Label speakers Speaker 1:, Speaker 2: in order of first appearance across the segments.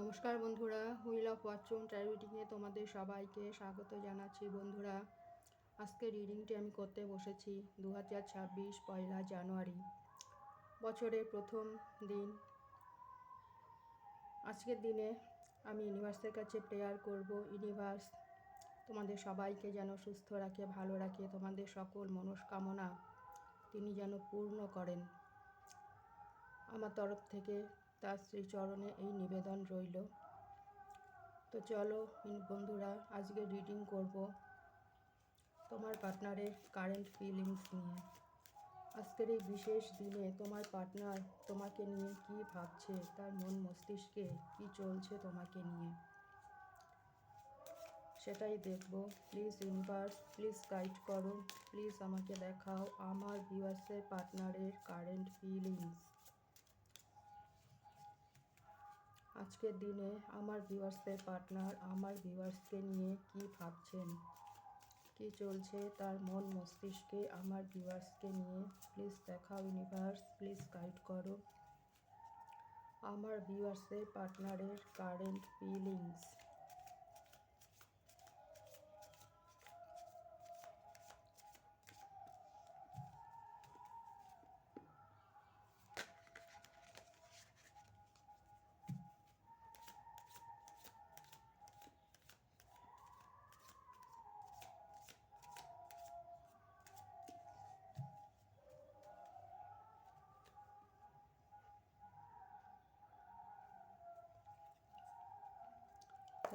Speaker 1: নমস্কার বন্ধুরা, wheel of fortune tarot রিডিংয়ে তোমাদের সবাইকে স্বাগত জানাচ্ছি বন্ধুরা। আজকে রিডিংটি আমি করতে বসেছি দু হাজার ছাব্বিশ পয়লা জানুয়ারি, বছরের প্রথম দিন। আজকের দিনে আমি ইউনিভার্সের কাছে প্রেয়ার করব, ইউনিভার্স। তোমাদের সবাইকে যেন সুস্থ রাখে, ভালো রাখে, তোমাদের সকল মনস্কামনা তিনি যেন পূর্ণ করেন। আমার তরফ থেকে তার শ্রীচরণে এই নিবেদন রইল। তো চলো বন্ধুরা, আজকে রিডিং করব তোমার পার্টনারের কারেন্ট ফিলিংস নিয়ে। আজকের এই বিশেষ দিনে তোমার পার্টনার তোমাকে নিয়ে কি ভাবছে, তার মন মস্তিষ্কে কি চলছে তোমাকে নিয়ে, সেটাই দেখব। প্লিজ ইউনিভার্স প্লিজ গাইড করো। প্লিজ আমাকে দেখাও আমার ভিউয়ার্সের পার্টনারের কারেন্ট ফিলিংস আজকের দিনে আমার ভিউয়ার্সদের পার্টনার আমার ভিউয়ার্সকে নিয়ে কি ভাবছেন? কি চলছে তার মন মস্তিষ্কে? আমার ভিউয়ার্সকে নিয়ে প্লিজ দেখাও ইউনিভার্স প্লিজ গাইড করো। আমার ভিউয়ার্সের পার্টনারের current feelings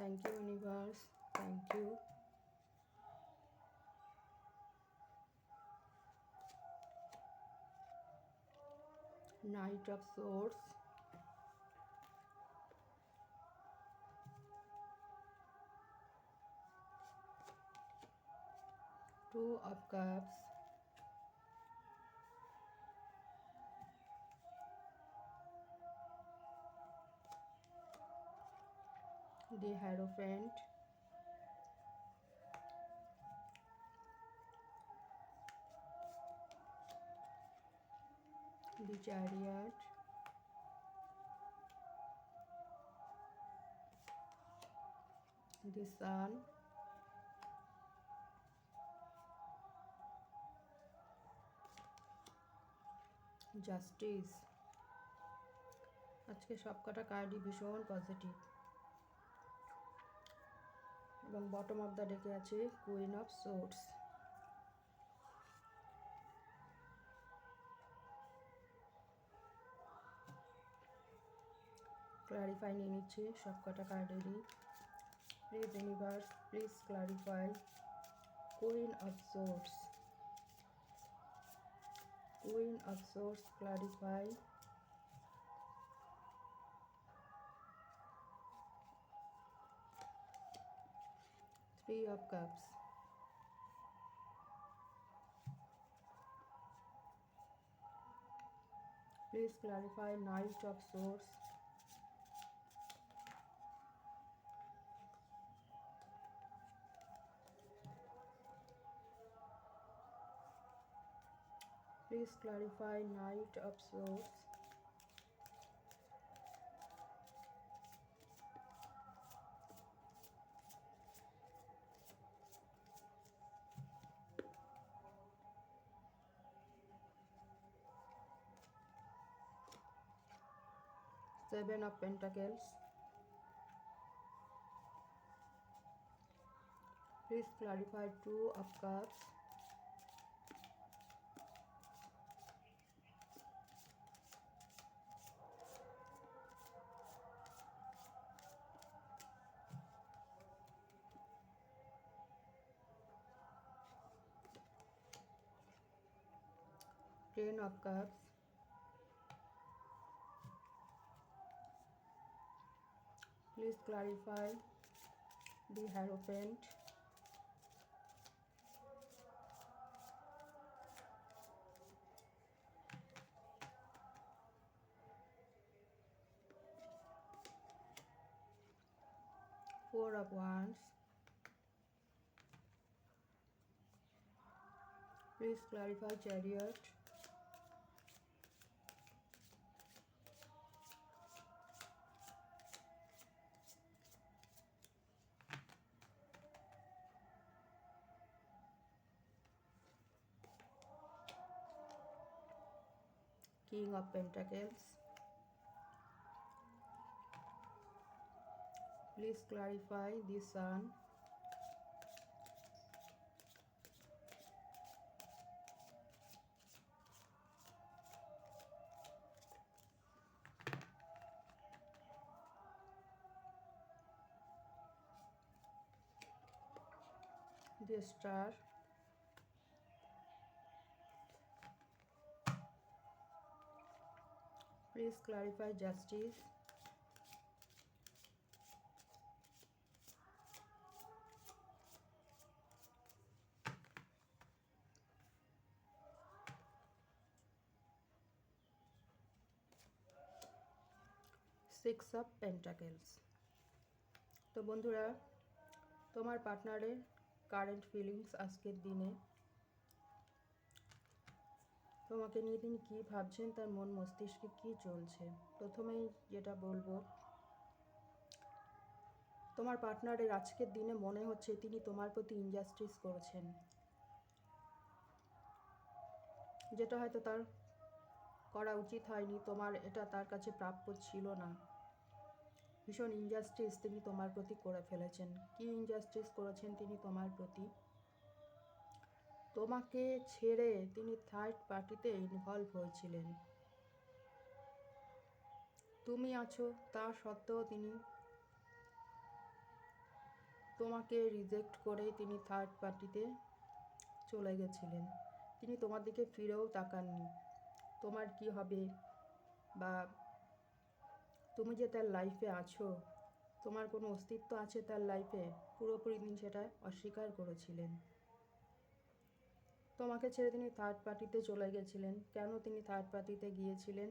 Speaker 1: Thank you, universe. Thank you. Knight of Swords. Two of Cups. the Hierophant, the Chariot, the Sun, justice আজকে সবকটা কার্ডই ভীষণ পজিটিভ এবং বটম অফ দ্য ডেকে আছে কুইন অফ সোর্স ক্লারিফাই নিয়ে নিচ্ছে সব কটা কার্ডেরই please universe please clarify queen of swords queen of swords clarify Three of Cups. Please clarify Knight of Swords. Please clarify Knight of Swords. Seven of Pentacles. Please clarify Two of Cups. Ten of Cups. Please clarify the Hierophant. Four of Wands. Please clarify Chariot. Of pentacles. Please clarify the sun the star please clarify justice. Six of pentacles তো বন্ধুরা তোমার পার্টনারের current feelings আজকের দিনে তোমাকে নিয়ে তিনি কী ভাবছেন, তার মন মস্তিষ্কে কী চলছে? প্রথমেই যেটা বলব, তোমার পার্টনারের আজকের দিনে মনে হচ্ছে তিনি তোমার প্রতি ইনজাস্টিস করেছেন। যেটা হয়তো তার করা উচিত হয়নি, তোমার এটা তার কাছে প্রাপ্য ছিল না। ভীষণ ইনজাস্টিস তিনি তোমার প্রতি করে ফেলেছেন। কি ইনজাস্টিস করেছেন তিনি তোমার প্রতি? তোমাকে ছেড়ে তিনি থার্ড পার্টিতে ইনভলভ হয়েছিলেন। তুমি আছো, তা সত্ত্বেও তিনি তোমাকে রিজেক্ট করে তিনি থার্ড পার্টিতে চলে গেছিলেন। তিনি তোমার দিকে ফিরেও তাকাননি। তোমার কি হবে? বা তুমি যে তার লাইফে আছো, তোমার কোনো অস্তিত্ব আছে তার লাইফে পুরোপুরি তিনি সেটা অস্বীকার করেছিলেন। তোমাকে ছেড়ে তিনি থার্ড পার্টিতে চলে গেছিলেন। কেন তিনি থার্ড পার্টিতে গিয়েছিলেন?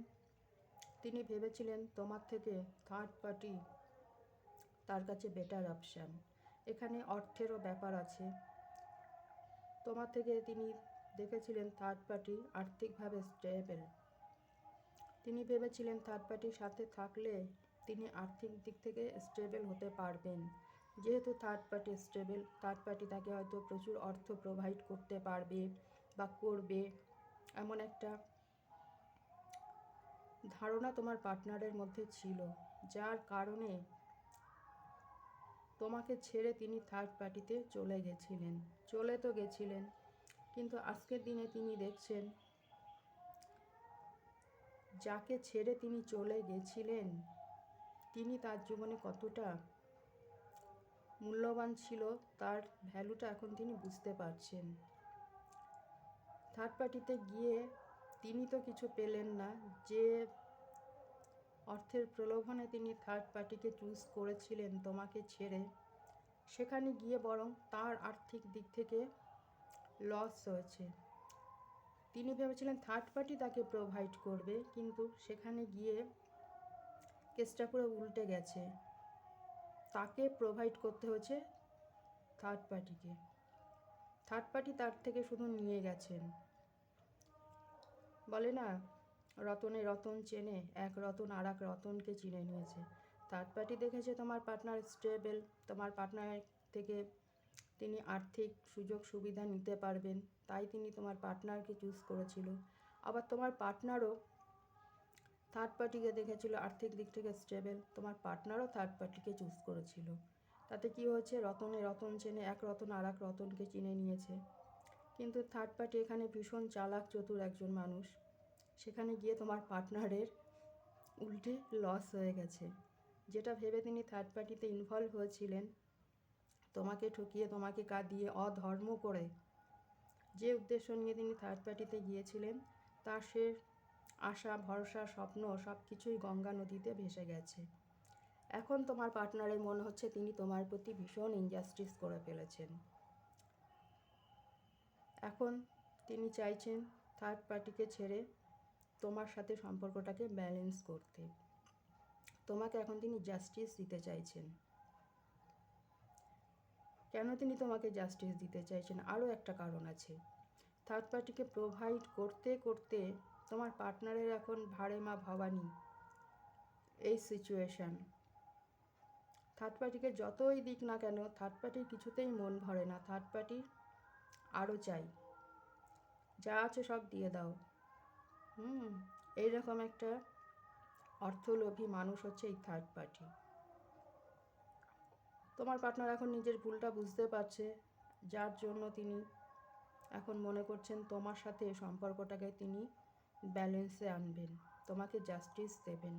Speaker 1: তিনি ভেবেছিলেন, তোমার থেকে থার্ড পার্টি তার কাছে বেটার অপশান এখানে অর্থেরও ব্যাপার আছে। তোমার থেকে তিনি দেখেছিলেন থার্ড পার্টি আর্থিকভাবে স্টেবল তিনি ভেবেছিলেন থার্ড পার্টির সাথে থাকলে তিনি আর্থিক দিক থেকে স্টেবল হতে পারবেন। যেহেতু third party stable third party তাকে হয়তো প্রচুর অর্থ প্রোভাইড করতে পারবে বা করবে। এমন একটা ধারণা তোমার পার্টনারের মধ্যে ছিল, যার কারণে তোমাকে ছেড়ে তিনি থার্ড পার্টিতে চলে গেছিলেন। চলে তো গেছিলেন, কিন্তু আজকের দিনে তিনি দেখছেন, যাকে ছেড়ে তিনি চলে গেছিলেন, তিনি তার জীবনে কতটা মূল্যবান ছিল, তার ভ্যালুটা এখন তিনি বুঝতে পারছেন। থার্ড পার্টিতে গিয়ে তিনি তো কিছু পেলেন না, যে অর্থের প্রলোভনে তিনি থার্ড পার্টিকে চুজ করেছিলেন তোমাকে ছেড়ে। সেখানে গিয়ে বরং তার আর্থিক দিক থেকে লস হয়েছে। তিনি ভেবেছিলেন থার্ড পার্টি তাকে প্রোভাইড করবে, কিন্তু সেখানে গিয়ে কেসটা পুরো উল্টে গেছে। তাকে প্রোভাইড করতে হয়েছে থার্ড পার্টিকে থার্ড পার্টি তার থেকে শুধু নিয়ে গেছেন। বলে না, রতনে রতন চেনে, এক রতন আর এক রতনকে চিনে নিয়েছে। থার্ড পার্টি দেখেছে তোমার পার্টনার স্টেবল তোমার পার্টনার থেকে তিনি আর্থিক সুযোগ সুবিধা নিতে পারবেন, তাই তিনি তোমার পার্টনারকে চুজ করেছিল। আবার তোমার পার্টনারও থার্ড পার্টিকে দেখেছিল, আর্থিক দিক থেকে স্টেবল তোমার পার্টনারও থার্ড পার্টিকে চুজ করেছিল। তাতে কি হয়েছে? রতনে রতন চেনে, এক রতন আর এক রতনকে চিনে নিয়েছে। কিন্তু থার্ড পার্টি এখানে ভীষণ চালাক, চতুর একজন মানুষ। সেখানে গিয়ে তোমার পার্টনারের উল্টে লস হয়ে গেছে। যেটা ভেবে তিনি থার্ড পার্টিতে ইনভলভ হয়েছিলেন। তোমাকে ঠকিয়ে, তোমাকে কাঁদিয়ে, অধর্ম করে। যে উদ্দেশ্য নিয়ে তিনি থার্ড পার্টিতে গিয়েছিলেন, তার সে আশা, ভরসা, স্বপ্ন সব কিছুই গঙ্গা নদীতে ভেসে গেছে। এখন তোমার পার্টনারের মনে হচ্ছে তিনি তোমার প্রতি ভীষণ ইনজাস্টিস করে ফেলেছেন। এখন তিনি চাইছেন থার্ড পার্টিকে ছেড়ে তোমার সাথে সম্পর্কটাকে ব্যালেন্স করতে। তোমাকে এখন তিনি জাস্টিস দিতে চাইছেন। কেন তিনি তোমাকে জাস্টিস দিতে চাইছেন? আরও একটা কারণ আছে। থার্ড পার্টিকে প্রোভাইড করতে করতে তোমার পার্টনারের এখন ভাড়ে মা ভবানী। এই সিচুয়েশান থার্ড পার্টিকে যতই দিক না কেন থার্ড পার্টির কিছুতেই মন ভরে না। থার্ড পার্টি আরও চাই। যা আছে সব দিয়ে দাও। হুম, এইরকম একটা অর্থলোভী মানুষ হচ্ছে এই থার্ড পার্টি তোমার পার্টনার এখন নিজের ভুলটা বুঝতে পারছে, যার জন্য তিনি এখন মনে করছেন তোমার সাথে সম্পর্কটাকে তিনি ব্যালেন্সে আনবেন, তোমাকে জাস্টিস দেবেন।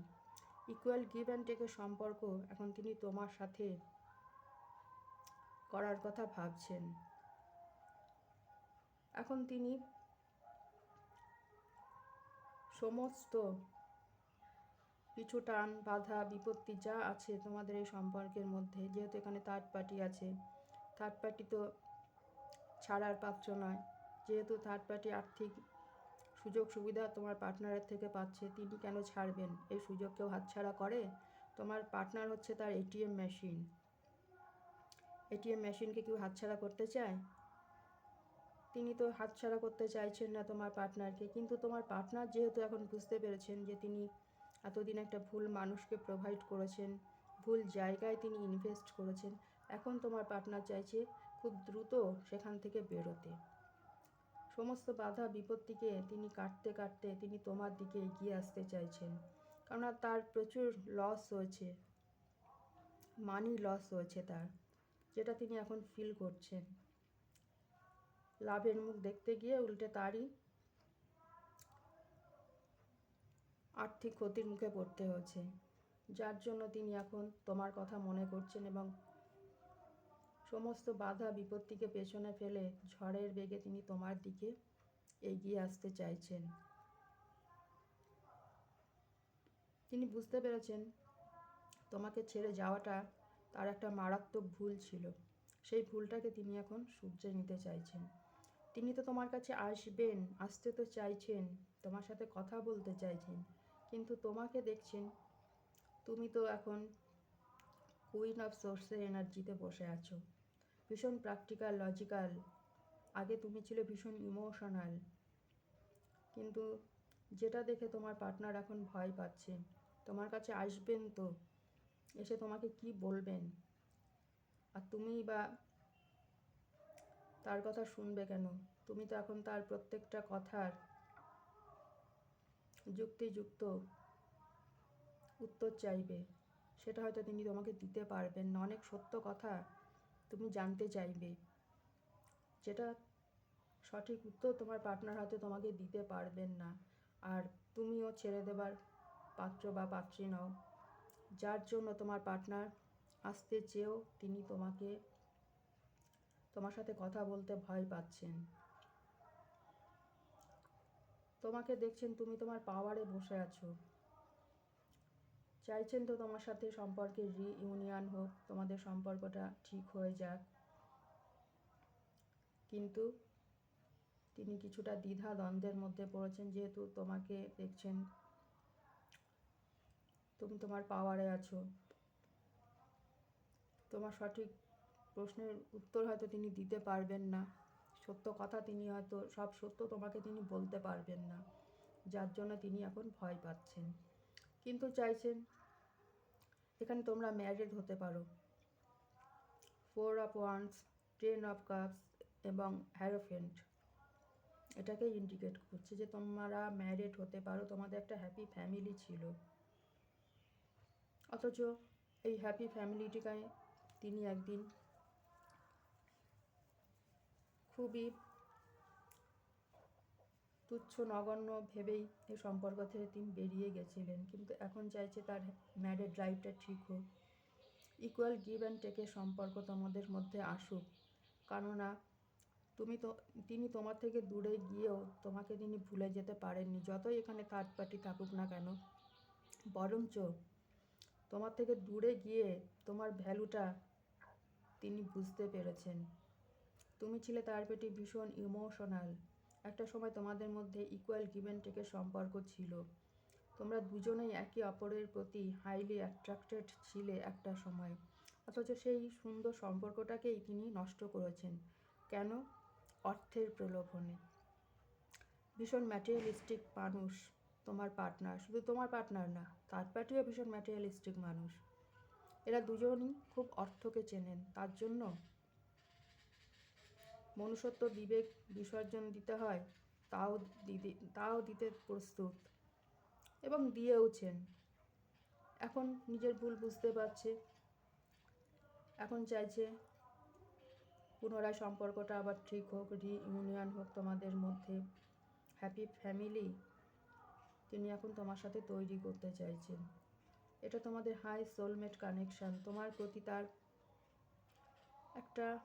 Speaker 1: ইকুয়াল গিভ অ্যান্ড টেকের সম্পর্ক এখন তিনি তোমার সাথে করার কথা ভাবছেন। এখন তিনি সমস্ত পিছু টান বাধা, বিপত্তি যা আছে তোমাদের এই সম্পর্কের মধ্যে, যেহেতু এখানে থার্ড পার্টি আছে থার্ড পার্টি তো ছাড়ার পাত্র নয়, যেহেতু থার্ড পার্টি আর্থিক সুযোগ সুবিধা তোমার পার্টনারের থেকে পাচ্ছে, তিনি কেন ছাড়বেন? এই সুযোগ কেউ হাতছাড়া করে? তোমার পার্টনার হচ্ছে তার এটিএম মেশিন এটিএম মেশিনকে কেউ হাতছাড়া করতে চায়? তিনি তো হাতছাড়া করতে চাইছেন না তোমার পার্টনারকে কিন্তু তোমার পার্টনার যেহেতু এখন বুঝতে পেরেছেন যে তিনি এতদিন একটা ভুল মানুষকে প্রোভাইড করেছেন, ভুল জায়গায় তিনি ইনভেস্ট করেছেন, এখন তোমার পার্টনার চাইছে খুব দ্রুত সেখান থেকে বেরোতে। সমস্ত বাধা বিপত্তিকে তিনি কাটতে কাটতে তিনি তোমার দিকে এগিয়ে আসতে চাইছেন। কেননা তার প্রচুর লস হয়েছে। মানি লস হয়েছে তার, যেটা তিনি এখন ফিল করছেন। লাভের মুখ দেখতে গিয়ে উল্টে তারই আর্থিক ক্ষতির মুখে পড়তে হয়েছে। যার জন্য তিনি এখন তোমার কথা মনে করছেন এবং সমস্ত বাধা বিপত্তিকে পেছনে ফেলে ঝড়ের বেগে তিনি তোমার দিকে এগিয়ে আসতে চাইছেন। তিনি বুঝতে পেরেছেন তোমাকে ছেড়ে যাওয়াটা তার একটা মারাত্মক ভুল ছিল। সেই ভুলটাকে তিনি এখন শুধরে নিতে চাইছেন। তিনি তো তোমার কাছে আসবেন, আসতে তো চাইছেন, তোমার সাথে কথা বলতে চাইছেন, কিন্তু তোমাকে দেখছেন তুমি তো এখন কুইন অফ সোর্সের এনার্জিতে বসে আছো। ভীষণ প্র্যাকটিক্যাল লজিক্যাল আগে তুমি ছিলে ভীষণ ইমোশনাল কিন্তু যেটা দেখে তোমার পার্টনার এখন ভয় পাচ্ছে, তোমার কাছে আসবেন তো, এসে তোমাকে কি বলবেন? আর তুমি বা তার কথা শুনবে কেন? তুমি তো এখন তার প্রত্যেকটা কথার যুক্তিযুক্ত উত্তর চাইবে। সেটা হয়তো তিনি তোমাকে দিতে পারবেন না। অনেক সত্য কথা তুমি জানতে চাইবে। যেটা সঠিক উত্তর তোমার পার্টনার হয়তো তোমাকে দিতে পারবেন না। আর তুমিও ছেড়ে দেবার পাত্র বা পাত্রী নও। যার জন্য তোমার পার্টনার আসতে চেয়েও তিনি তোমাকে, তোমার সাথে কথা বলতে ভয় পাচ্ছেন। তোমাকে দেখছেন তুমি তোমার পাওয়ারে বসে আছো। চাইছেন তো তোমার সাথে সম্পর্কে রিইউনিয়ন হোক, তোমাদের সম্পর্কটা ঠিক হয়ে যাক। কিন্তু তিনি কিছুটা দ্বিধা দ্বন্দ্বের মধ্যে পড়েছেন, যেহেতু তোমাকে দেখছেন, তুমি তোমার পাওয়ারে আছো। তোমার সঠিক প্রশ্নের উত্তর হয়তো তিনি দিতে পারবেন না। সত্য কথা তিনি হয়তো, সব সত্য তোমাকে তিনি বলতে পারবেন না, যার জন্য তিনি এখন ভয় পাচ্ছেন। কিন্তু চাইছেন, এখানে তোমরা ম্যারিড হতে পারো। Four of wands ten of cups এবং হ্যারোফেন্ট এটাকে ইন্ডিকেট করছে যে তোমরা ম্যারিড হতে পারো, তোমাদের একটা হ্যাপি ফ্যামিলি ছিল। অথচ এই হ্যাপি ফ্যামিলিটিকে তিনি একদিন খুবই তুচ্ছ নগণ্য ভেবেই এই সম্পর্ক থেকে তিনি বেরিয়ে গেছিলেন। কিন্তু এখন চাইছে তার ম্যারেড লাইফটা ঠিক হোক। ইকুয়াল গিভ অ্যান্ড টেকের সম্পর্ক তোমাদের মধ্যে আসুক। কেননা তুমি তো, তিনি তোমার থেকে দূরে গিয়েও তোমাকে তিনি ভুলে যেতে পারেননি। যতই এখানে থার্ড পার্টি থাকুক না কেন, বরঞ্চ তোমার থেকে দূরে গিয়ে তোমার ভ্যালুটা তিনি বুঝতে পেরেছেন। তুমি ছিলে তার পেটে ভীষণ ইমোশনাল একটা সময় তোমাদের মধ্যে ইকুয়াল গিভেন টেকের সম্পর্ক ছিল। তোমরা দুজনেই একে অপরের প্রতি হাইলি অ্যাট্রাক্টেড ছিলে একটা সময়। অথচ সেই সুন্দর সম্পর্কটাকেই তিনি নষ্ট করেছেন। কেন? অর্থের প্রলোভনে। ভীষণ ম্যাটেরিয়ালিস্টিক মানুষ তোমার পার্টনার শুধু তোমার পার্টনার না থার্ড পার্টিও ভীষণ ম্যাটেরিয়ালিস্টিক মানুষ। এরা দুজনই খুব অর্থকে চেনেন। তার জন্য মনুষ্যত্ব, বিবেক বিসর্জন দিতে হয়, তাও দিতে তাও দিতে প্রস্তুত এবং দিয়েওছেন এখন নিজের ভুল বুঝতে পারছে। এখন চাইছে পুনরায় সম্পর্কটা আবার ঠিক হোক রিইউনিয়ন হোক তোমাদের মধ্যে। হ্যাপি ফ্যামিলি তিনি এখন তোমার সাথে তৈরি করতে চাইছেন। এটা তোমাদের হাই সোলমেট কানেকশন তোমার প্রতি তার একটা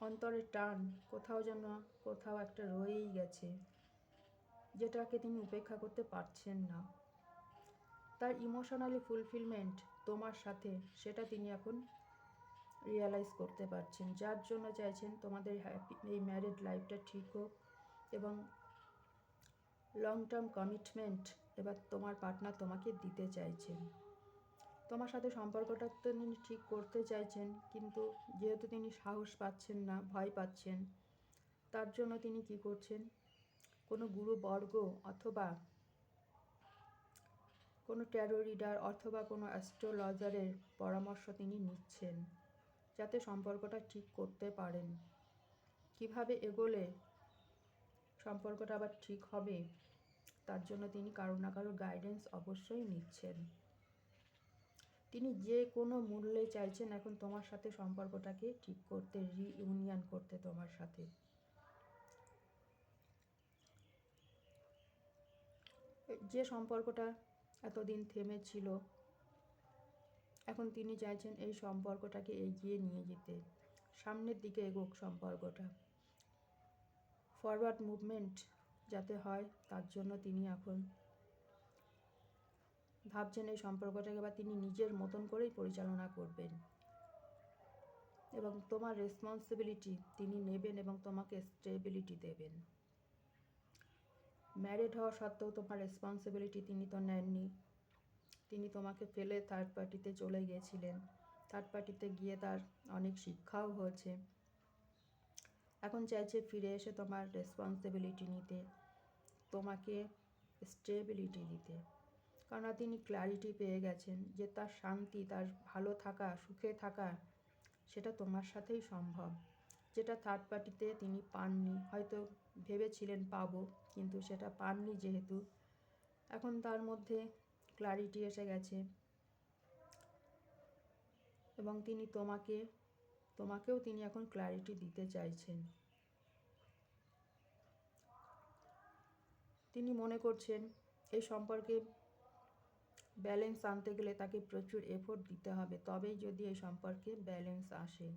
Speaker 1: অন্তরের টান, কোথাও যেন, কোথাও একটা রয়েই গেছে, যেটাকে তিনি উপেক্ষা করতে পারছেন না। তার ইমোশনালি ফুলফিলমেন্ট তোমার সাথে, সেটা তিনি এখন রিয়ালাইজ করতে পারছেন। যার জন্য চাইছেন তোমাদের হ্যাপি এই ম্যারিড লাইফটা ঠিক হোক এবং লং টার্ম কমিটমেন্ট এবার তোমার পার্টনার তোমাকে দিতে চাইছেন। তোমার সাথে সম্পর্কটা তো তিনি ঠিক করতে চাইছেন, কিন্তু যেহেতু তিনি সাহস পাচ্ছেন না, ভয় পাচ্ছেন, তার জন্য তিনি কি করছেন? কোনো গুরুবর্গ অথবা কোনো ট্যারো রিডার অথবা কোনো অ্যাস্ট্রোলজারের পরামর্শ তিনি নিচ্ছেন, যাতে সম্পর্কটা ঠিক করতে পারেন। কীভাবে এগোলে সম্পর্কটা আবার ঠিক হবে, তার জন্য তিনি কারও না কারও গাইডেন্স অবশ্যই নিচ্ছেন। তিনি যে কোনো মূল্যে চাইছেন এখন তোমার সাথে সম্পর্কটাকে ঠিক করতে রিইউনিয়ন করতে তোমার সাথে। যে সম্পর্কটা এতদিন থেমেছিল, এখন তিনি চাইছেন এই সম্পর্কটাকে এগিয়ে নিয়ে যেতে। সামনের দিকে এগোক সম্পর্কটা। ফরওয়ার্ড মুভমেন্ট যাতে হয়, তার জন্য তিনি এখন ভাবছেন এই সম্পর্কটাকে বা তিনি নিজের মতন করেই পরিচালনা করবেন। এবং তোমার রেসপন্সিবিলিটি তিনি নেবেন এবং তোমাকে স্টেবিলিটি দেবেন। ম্যারিড হওয়া সত্ত্বেও তোমার রেসপন্সিবিলিটি তিনি তো নেননি। তিনি তোমাকে ফেলে থার্ড পার্টিতে চলে গিয়েছিলেন থার্ড পার্টিতে গিয়ে তার অনেক শিক্ষাও হয়েছে। এখন চাইছে ফিরে এসে তোমার রেসপন্সিবিলিটি নিতে, তোমাকে স্টেবিলিটি দিতে। কারণ তিনি ক্ল্যারিটি পেয়ে গেছেন যে তার শান্তি, তার ভালো থাকা, সুখে থাকা, সেটা তোমার সাথেই সম্ভব। যেটা থার্ড পার্টিতে তিনি পাননি। হয়তো ভেবেছিলেন পাবো, কিন্তু সেটা পাননি যেহেতু। এখন তার মধ্যে ক্লারিটি এসে গেছে। এবং তিনি তোমাকে, তোমাকেও তিনি এখন ক্লারিটি দিতে চাইছেন। তিনি মনে করছেন, এই সম্পর্কে ব্যালেন্স আনতে গেলে তাকে প্রচুর এফোর্ট দিতে হবে। তবেই যদি এই সম্পর্কে ব্যালেন্স আসে।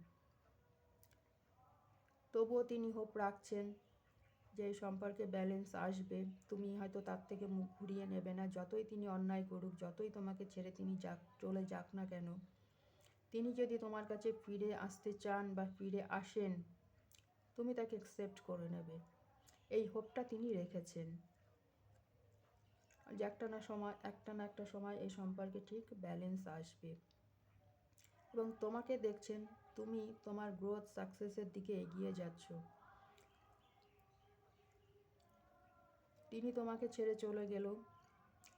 Speaker 1: তবুও তিনি হোপ রাখছেন যে এই সম্পর্কে ব্যালেন্স আসবে। তুমি হয়তো তার থেকে মুখ ঘুরিয়ে নেবে না। যতই তিনি অন্যায় করুক, যতই তোমাকে ছেড়ে তিনি যাক, চলে যাক না কেন, তিনি যদি তোমার কাছে ফিরে আসতে চান বা ফিরে আসেন, তুমি তাকে অ্যাকসেপ্ট করে নেবে। এই হোপটা তিনি রেখেছেন। যে একটা না সময়, একটা না একটা সময় এই সম্পর্কে ঠিক ব্যালেন্স আসবে। এবং তোমাকে দেখছেন, তুমি তোমার গ্রোথ সাকসেসের দিকে এগিয়ে যাচ্ছ। তিনি তোমাকে ছেড়ে চলে গেল।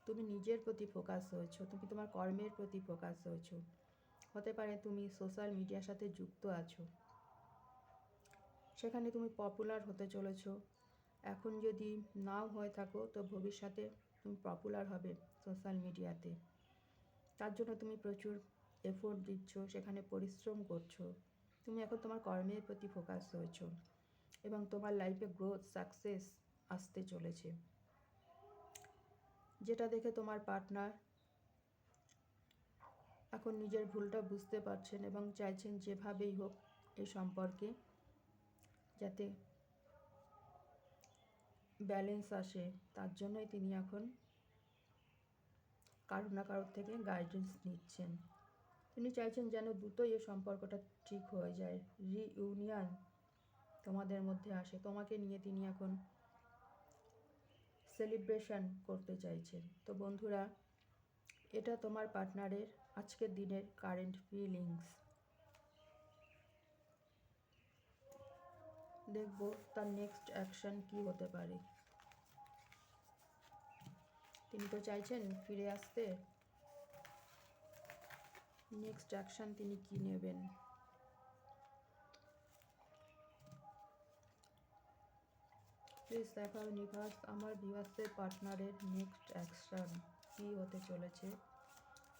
Speaker 1: তুমি নিজের প্রতি ফোকাস হয়েছো, তুমি তোমার কর্মের প্রতি ফোকাস হয়েছো। হতে পারে তুমি সোশ্যাল মিডিয়ার সাথে যুক্ত আছো। সেখানে তুমি পপুলার হতে চলেছো। এখন যদি নাও হয়ে থাকো, তো ভবিষ্যতে তুমি পপুলার হবে সোশ্যাল মিডিয়াতে তার জন্য তুমি প্রচুর এফোর্ট দিচ্ছ, সেখানে পরিশ্রম করছ। তুমি এখন তোমার কর্মের প্রতি ফোকাস হয়েছো এবং তোমার লাইফে গ্রোথ সাকসেস আসতে চলেছে। যেটা দেখে তোমার পার্টনার এখন নিজের ভুলটা বুঝতে পারছেন এবং চাইছেন যেভাবেই হোক এই সম্পর্কে যাতে ব্যালেন্স আসে, তার জন্যই তিনি এখন কারও না কারোর থেকে গাইডেন্স নিচ্ছেন। তিনি চাইছেন যেন দ্রুতই এই সম্পর্কটা ঠিক হয়ে যায়। রিইউনিয়ন তোমাদের মধ্যে আসে। তোমাকে নিয়ে তিনি এখন সেলিব্রেশন করতে চাইছেন। তো বন্ধুরা, এটা তোমার পার্টনারের আজকের দিনের কারেন্ট ফিলিংস দেখব তার নেক্সট অ্যাকশন কি হতে পারে। তিনি তো চাইছেন ফিরে আসতে। নেক্সট অ্যাকশন তিনি কি নেবেন? প্লিজ দেখাও নিভার্স আমার ভিউয়ার্সের পার্টনারের নেক্সট অ্যাকশন কি হতে চলেছে?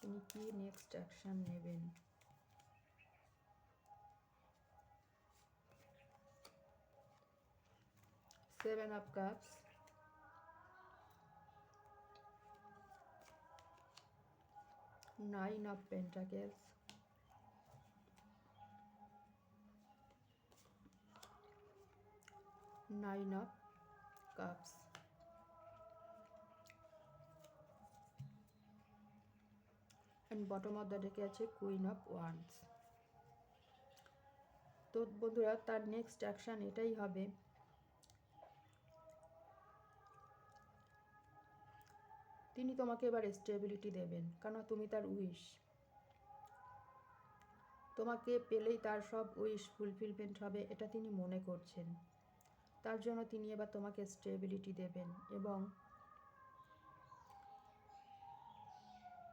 Speaker 1: তিনি কি নেক্সট অ্যাকশন নেবেন? Seven of cups nine of pentacles nine of cups and bottom of the deck আছে কুইন অফ ওয়ান্স তো বন্ধুরা তার নেক্সট অ্যাকশন এটাই হবে তিনি তোমাকে এবার স্টেবিলিটি দেবেন কেন তুমি তার উইশ তোমাকে পেলেই তার সব উইশ ফুলফিলমেন্ট হবে, এটা তিনি মনে করছেন। তার জন্য তিনি এবার তোমাকে স্টেবিলিটি দেবেন এবং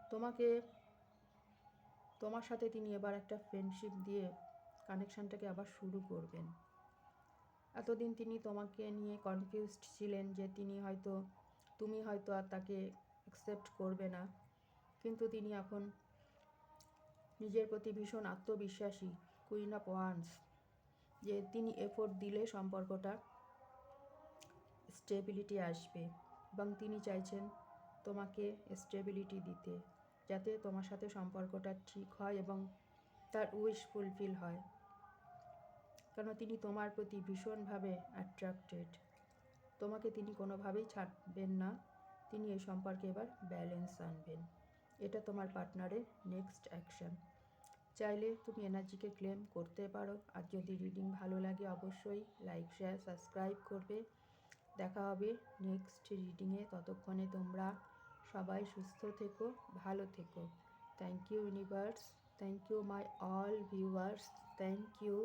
Speaker 1: তোমাকে, তোমার সাথে তিনি এবার একটা ফ্রেন্ডশিপ দিয়ে কানেকশানটাকে আবার শুরু করবেন। এতদিন তিনি তোমাকে নিয়ে কনফিউজড ছিলেন যে তিনি হয়তো, তুমি হয়তো আর তাকে অ্যাকসেপ্ট করবে না। কিন্তু তিনি এখন নিজের প্রতি ভীষণ আত্মবিশ্বাসী কুইন অফ ওয়ান্স যে তিনি এফোর্ট দিলে সম্পর্কটা স্টেবিলিটি আসবে এবং তিনি চাইছেন তোমাকে স্টেবিলিটি দিতে, যাতে তোমার সাথে সম্পর্কটা ঠিক হয় এবং তার উইশ ফুলফিল হয়। কেন তিনি তোমার প্রতি ভীষণভাবে অ্যাট্রাক্টেড তোমাকে তিনি কোনোভাবেই ছাড়বেন না। তিনি এই সম্পর্কে এবার ব্যালেন্স আনবেন। এটা তোমার পার্টনারের নেক্সট অ্যাকশন। চাইলে তুমি এনার্জিকে ক্লেম করতে পারো আর যদি রিডিং ভালো লাগে অবশ্যই লাইক, শেয়ার, সাবস্ক্রাইব করবে। দেখা হবে নেক্সট রিডিংয়ে। ততক্ষণে তোমরা সবাই সুস্থ থেকো, ভালো থেকো। Thank you universe thank you my all viewers thank you